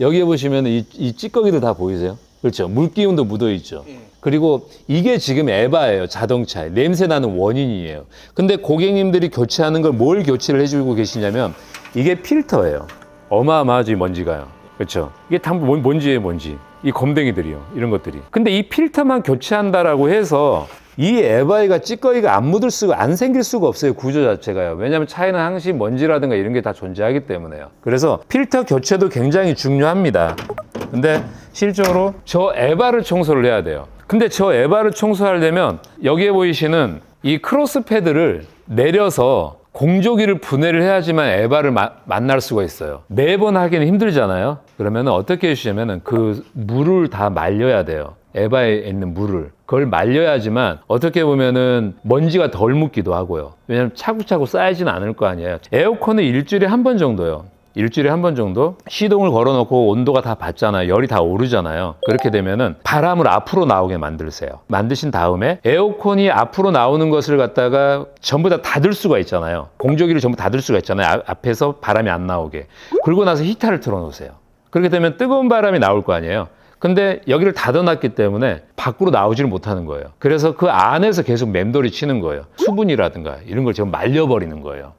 여기에 보시면 이, 이 찌꺼기들 다 보이세요? 그렇죠. 물기운도 묻어 있죠. 그리고 이게 지금 에바예요. 자동차에. 냄새 나는 원인이에요. 근데 고객님들이 교체하는 걸 뭘 교체를 해주고 계시냐면 이게 필터예요. 어마어마하지 먼지가요. 그렇죠. 이게 다 뭔- 먼지예요, 먼지. 이 검댕이들이요. 이런 것들이. 근데 이 필터만 교체한다라고 해서 이 에바이가 찌꺼기가 안 묻을 수가 안 생길 수가 없어요 구조 자체가요 왜냐하면 차에는 항시 먼지라든가 이런 게 다 존재하기 때문에요 그래서 필터 교체도 굉장히 중요합니다 근데 실적으로 저 에바를 청소를 해야 돼요 근데 저 에바를 청소하려면 여기에 보이시는 이 크로스 패드를 내려서 공조기를 분해를 해야지만 에바를 마- 만날 수가 있어요. 매번 하기는 힘들잖아요. 그러면 어떻게 해주시냐면 그 물을 다 말려야 돼요. 에바에 있는 물을. 그걸 말려야지만 어떻게 보면은 먼지가 덜 묻기도 하고요. 왜냐면 차곡차곡 쌓이지는 않을 거 아니에요. 에어컨은 일주일에 한 번 정도요. 일주일에 한 번 정도 시동을 걸어놓고 온도가 다 받잖아요. 열이 다 오르잖아요. 그렇게 되면은 바람을 앞으로 나오게 만들세요. 만드신 다음에 에어컨이 앞으로 나오는 것을 갖다가 전부 다 닫을 수가 있잖아요. 공조기를 전부 닫을 수가 있잖아요. 아- 앞에서 바람이 안 나오게. 그러고 나서 히터를 틀어놓으세요. 그렇게 되면 뜨거운 바람이 나올 거 아니에요. 근데 여기를 닫아놨기 때문에 밖으로 나오지를 못하는 거예요. 그래서 그 안에서 계속 맴돌이 치는 거예요. 수분이라든가 이런 걸 지금 말려버리는 거예요.